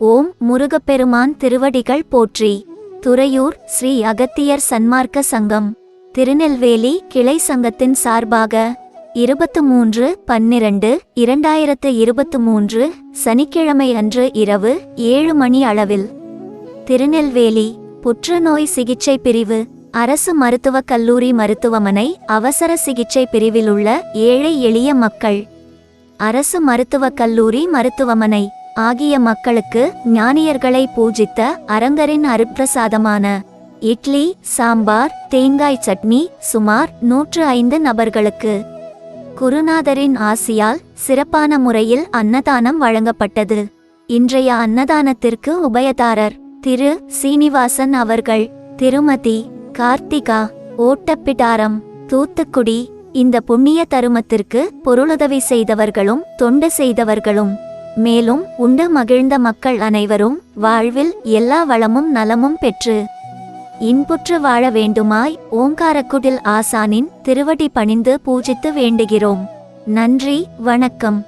ஓம் முருகப்பெருமான் திருவடிகள் போற்றி. துறையூர் ஸ்ரீ அகத்தியர் சன்மார்க்க சங்கம். திருநெல்வேலி கிளை சங்கத்தின் சார்பாக இருபத்து மூன்று பன்னிரண்டு இரண்டாயிரத்து இருபத்து மூன்று சனிக்கிழமை அன்று இரவு ஏழு மணி அளவில். திருநெல்வேலி புற்றுநோய் சிகிச்சை பிரிவு. அரசு மருத்துவக் கல்லூரி மருத்துவமனை அவசர சிகிச்சை பிரிவில் உள்ள ஏழை எளிய மக்கள். அரசு மருத்துவக் கல்லூரி மருத்துவமனை. ஆகிய மக்களுக்கு ஞானியர்களை பூஜித்த அரங்கரின் அருப்பிரசாதமான இட்லி சாம்பார் தேங்காய் சட்னி சுமார் நூற்று ஐந்து நபர்களுக்கு. குருநாதரின் ஆசியால் சிறப்பான முறையில் அன்னதானம் வழங்கப்பட்டது. இன்றைய அன்னதானத்திற்கு உபயதாரர் திரு. சீனிவாசன் அவர்கள் திருமதி கார்த்திகா ஓட்டப்பிடாரம் தூத்துக்குடி இந்த புண்ணிய தருமத்திற்கு பொருளுதவி செய்தவர்களும் தொண்டு செய்தவர்களும். மேலும் உண்டு மகிழ்ந்த மக்கள் அனைவரும் வாழ்வில் எல்லா வளமும் நலமும் பெற்று இன்புற்று வாழ வேண்டுமாய் ஓங்காரக்குடில் ஆசானின் திருவடி பணிந்து பூஜித்து வேண்டுகிறோம். நன்றி வணக்கம்.